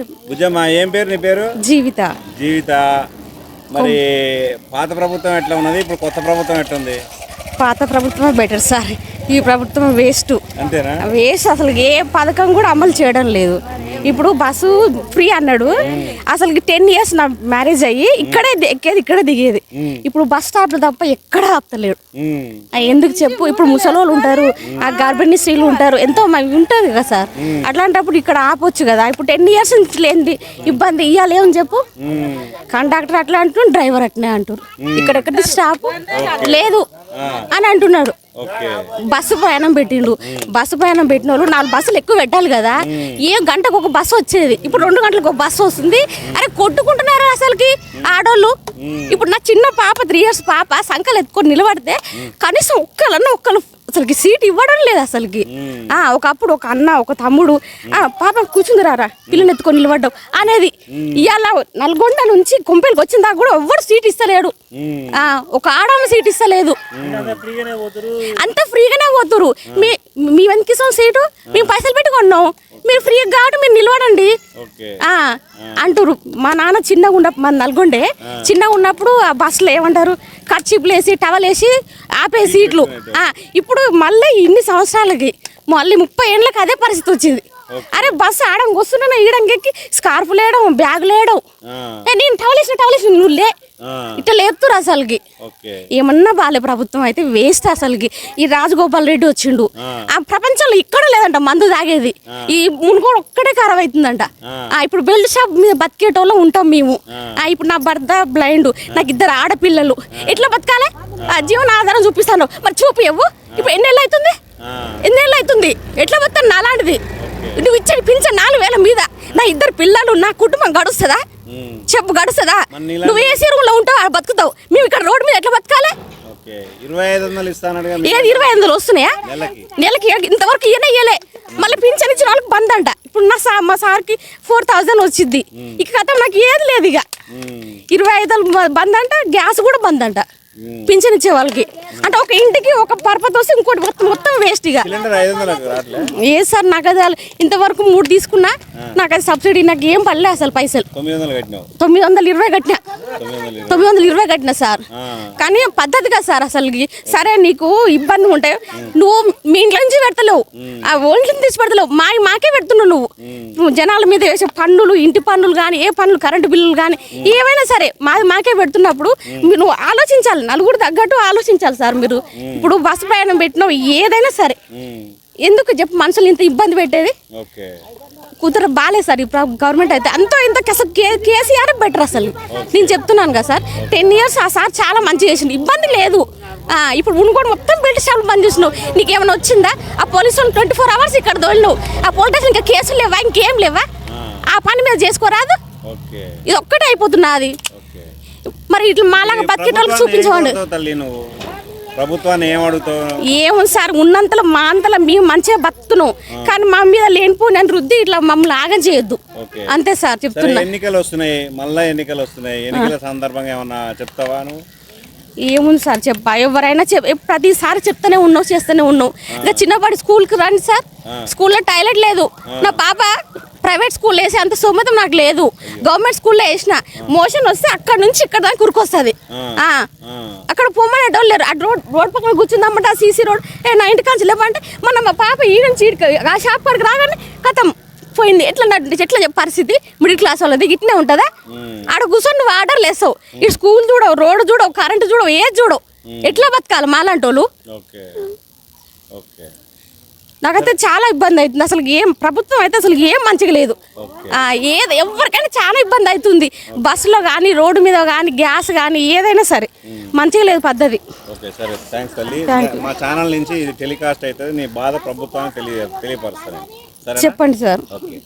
బుజ్జమ్మ ఏం పేరు నీ పేరు? జీవిత. జీవిత. మరి పాత ప్రభుత్వం ఎట్లా ఉన్నది? ఇప్పుడు కొత్త ప్రభుత్వం ఎట్లా ఉంది పాత ప్రభుత్వమే బెటర్ సార్ ఈ ప్రభుత్వం వేస్ట్ అంతేనా? వేస్ట్ అసలు ఏ పథకం కూడా అమలు చేయడం లేదు. ఇప్పుడు బస్సు ఫ్రీ అన్నాడు. అసలు టెన్ ఇయర్స్ నా మ్యారేజ్ అయ్యి ఇక్కడే ఎక్కేది ఇక్కడే దిగేది. ఇప్పుడు బస్ స్టాప్ తప్ప ఎక్కడ ఆపుతలేడు. ఎందుకు చెప్పు? ఇప్పుడు ముసలోళ్ళు ఉంటారు ఆ గర్భిణీ స్త్రీలు ఉంటారు ఎంతో మంది ఉంటుంది కదా సార్? అట్లాంటప్పుడు ఇక్కడ ఆపొచ్చు కదా. ఇప్పుడు టెన్ ఇయర్స్ నుంచి లేనిది ఇబ్బంది ఇవ్వాలి ఏమని చెప్పు? కండక్టర్ అట్లా అంటున్నాడు డ్రైవర్ అట్నే అంటారు ఇక్కడెక్కడ స్టాప్? లేదు అని అంటున్నాడు. బస్సు ప్రయాణం పెట్టిండు. బస్సు ప్రయాణం పెట్టిన వాళ్ళు నాలుగు బస్సులు ఎక్కువ పెట్టాలి కదా. ఏ గంటకు ఒక బస్సు వచ్చేది? ఇప్పుడు రెండు గంటలకు ఒక బస్సు వస్తుంది. అరే కొట్టుకుంటున్నారు అసలుకి ఆడోళ్ళు? ఇప్పుడు నా చిన్న పాప త్రీ ఇయర్స్ పాప సంకలు ఎత్తుకొని నిలబడితే కనీసం ఒక్కలన్నా ఒక్కరు అసలుకి సీట్ ఇవ్వడం లేదు అసలుకి. ఆ ఒకప్పుడు ఒక అన్న ఒక తమ్ముడు ఆ పాప కూర్చుంది రారా పిల్లని ఎత్తుకొని నిలబడ్డావు అనేది. ఇవాళ నల్గొండ నుంచి కొంపెలకి వచ్చిన దాకా కూడా ఎవ్వరు సీట్ ఇస్తలేడు. ఆ ఒక ఆడవాళ్ళ సీట్ ఇస్తలేదు. అంత ఫ్రీగానే పోతురు మీ మీ ఇస్తాం సీటు మేము పైసలు పెట్టి కొన్నాం మీరు ఫ్రీగా కాబట్టి మీరు ఆ అంటారు మా నాన్న చిన్నగా ఉన్న మా నల్గొండే చిన్నగా ఉన్నప్పుడు ఆ బస్సులో ఏమంటారు? కర్చీపులు వేసి టవల్ వేసి ఆపే సీట్లు. ఇప్పుడు మళ్ళీ ఇన్ని సంవత్సరాలకి మళ్ళీ ముప్పై ఏళ్ళకి అదే పరిస్థితి వచ్చింది. అరే బస్సు ఆడం వస్తున్నా ఈడం ఎక్కి? స్కార్ఫ్ లేయడం బ్యాగ్ లేయడం. నేను టవల్ వేసిన టవల్ వేసిన నువ్వు లే. ఇట్లా లేపుతురు అసలుకి. ఏమన్నా బాలే ప్రభుత్వం అయితే వేస్ట్ అసలుకి. ఈ రాజగోపాల్ రెడ్డి వచ్చిండు. ఆ. ప్రపంచంలో ఇక్కడ లేదంట మందు తాగేది. ఈ మునుగోడు ఒక్కడే ఖరాబ్ అవుతుందంట. ఆ, ఇప్పుడు బెల్ట్ షాప్ మీద బతికేటోళ్ళం ఉంటాం మేము. ఆ, ఇప్పుడు నా భర్త బ్లైండ్. నాకు ఇద్దరు ఆడపిల్లలు. ఎట్లా బతకాలి? ఆ, జీవన ఆధారం చూపిస్తాను. మరి చూపు ఇవ్వు ఇప్పుడు ఎన్నేళ్ళు అవుతుంది? ఎన్నేళ్ళు అవుతుంది? ఎట్లా బతాను నాలాంటిది. నువ్వు ఇచ్చే పింఛన్ నాలుగు వేల మీద నా ఇద్దరు పిల్లలు నా కుటుంబం గడుస్తుందా? చెప్పు గడుస్తుందా? నువ్వు ఏ రూమ్లో ఉంటావు ఆడ బతుకుతావు. మేము ఇక్కడ రోడ్డు మీద ఎట్లా బతకాలి? ఇరవై ఐదు వందలు వస్తున్నాయా? నెలకి. ఇంతవరకు ఇయనే ఇయ్యలే. మళ్ళీ పింఛన్ ఇచ్చిన వాళ్ళకి బంద్ అంట. ఇప్పుడు నా సా మా సార్కి ఫోర్ థౌజండ్ వచ్చింది ఇక కథ నాకు ఏది లేదు ఇక. ఇరవై ఐదు బంద్ అంట గ్యాస్ కూడా బంద్ అంట. పింఛన్ ఇచ్చే వాళ్ళకి. అంటే ఒక ఇంటికి ఒక పర్పస్ వస్తే ఇంకోటి మొత్తం మొత్తం వేస్ట్ ఇక. ఏ సార్ నాకు అది ఇంతవరకు మూడు తీసుకున్నా నాకు అది సబ్సిడీ నాకు ఏం పడలే అసలు పైసలు. తొమ్మిది వందలు ఇరవై కట్టినా. తొమ్మిది వందలు ఇరవై. కట్టిన సార్. కానీ పద్ధతి కదా సార్ అసలుకి సరే నీకు ఇబ్బంది ఉంటే నువ్వు మీ ఇంట్లో నుంచి పెడతలేవు. ఆ ఓల్డ్ తీసి పెడతలేవు. మా మాకే పెడుతున్నావు నువ్వు. నువ్వు జనాల మీద వేసే పన్నులు ఇంటి పన్నులు కానీ ఏ పన్నులు కరెంటు బిల్లులు కానీ ఏవైనా సరే మాది మాకే పెడుతున్నప్పుడు నువ్వు ఆలోచించాలి. నలుగురు తగ్గట్టు ఆలోచించాలి సార్. మీరు ఇప్పుడు బస్సు ప్రయాణం పెట్టినావు ఏదైనా సరే. ఎందుకు చెప్పు మనుషులు ఇంత ఇబ్బంది పెట్టేది? కూతురు బాలే సార్ ఇప్పుడు గవర్నమెంట్ అయితే. అంతో ఇంత అసలు కేసీఆర్ బెటర్ అసలు. నేను చెప్తున్నాను కదా సార్ టెన్ ఇయర్స్ ఆ సార్ చాలా మంచి చేసిండు. ఇబ్బంది లేదు. ఇప్పుడు ఉనుకోడు మొత్తం బెల్ట్ షాపులు బంద్ చేసినావు. నీకు ఏమైనా వచ్చిందా? ఆ పోలీసు వాళ్ళు ట్వంటీ ఫోర్ అవర్స్ ఇక్కడ దోలినావు ఆ పోలీస్ ఇంకా కేసులు లేవా? ఇంకేం లేవా? ఆ. పని మీద చేసుకోరాదు? ఇది ఒక్కటే అయిపోతున్నది మరి ఇట్లా మాలాగా బతికేటోళ్ళకి ప్రభుత్వాన్ని ప్రభుత్వాన్ని ఏం అడుగుతావు? ఏముంది సార్ ఉన్నంతలో మా అంతలో మేము మంచిగా బతుకుతున్నాం. కానీ మా మీద లేనిపోయిన రుద్ది ఇట్లా మమ్మల్ని ఆగం చేయొద్దు. అంతే సార్ సరే చెప్తున్నా. ఎన్నికలు వస్తున్నాయి మళ్ళా ఎన్నికలు వస్తున్నాయి. ఎన్నికల సందర్భంగా ఏమన్నా చెప్తావా నువ్వు? ఏముంది సార్ చెప్పా? ఎవరైనా చెప్ ప్రతిసారి చెప్తూనే ఉన్నావు చేస్తూనే ఉన్నావు. ఇంకా చిన్నపాటి స్కూల్కి రండి సార్. స్కూల్లో టాయిలెట్ లేదు. నా పాప ప్రైవేట్ స్కూల్లో వేసే అంత సొమ్మతం నాకు లేదు. గవర్నమెంట్ స్కూల్లో వేసిన మోషన్ వస్తే అక్కడ నుంచి ఇక్కడ దాకా కురుకొస్తుంది. అక్కడ పొమ్మనేటోళ్ళు లేరు. ఆ రోడ్ రోడ్ పక్కన కూర్చుందామంటే ఆ సీసీ రోడ్. ఏ నా ఇంటి కాంచి లేవంటే మన మా పాప ఈ నుంచి ఆ షాప్ కాడికి రాగానే కథం. పోయింది. ఎట్లా ఎట్లా పరిస్థితి? మిడిల్ క్లాస్ వాళ్ళది ఇట్నే ఉంటుందా? ఆడ కూర్చొని నువ్వు ఆర్డర్ లేసావు ఈ స్కూల్ చూడవు రోడ్ చూడవు కరెంట్ చూడవు ఏది చూడవు. ఎట్లా బతకాలి మాలాంటి వాళ్ళు నాకైతే చాలా ఇబ్బంది అవుతుంది. అసలు ఏం ప్రభుత్వం అయితే అసలు ఏం మంచిగా లేదు. ఏది ఎవరికైనా చాలా ఇబ్బంది అవుతుంది బస్సులో కానీ రోడ్డు మీద కానీ గ్యాస్ కానీ ఏదైనా సరే. మంచిగా లేదు పద్ధతి. ఓకే సరే. థ్యాంక్స్ తల్లి. Thank మా ఛానల్ నుంచి ఇది టెలికాస్ట్ అవుతుంది నీ బాధ ప్రభుత్వానికి తెలియ తెలియపరుస్తాను చెప్పండి సార్. ఓకే.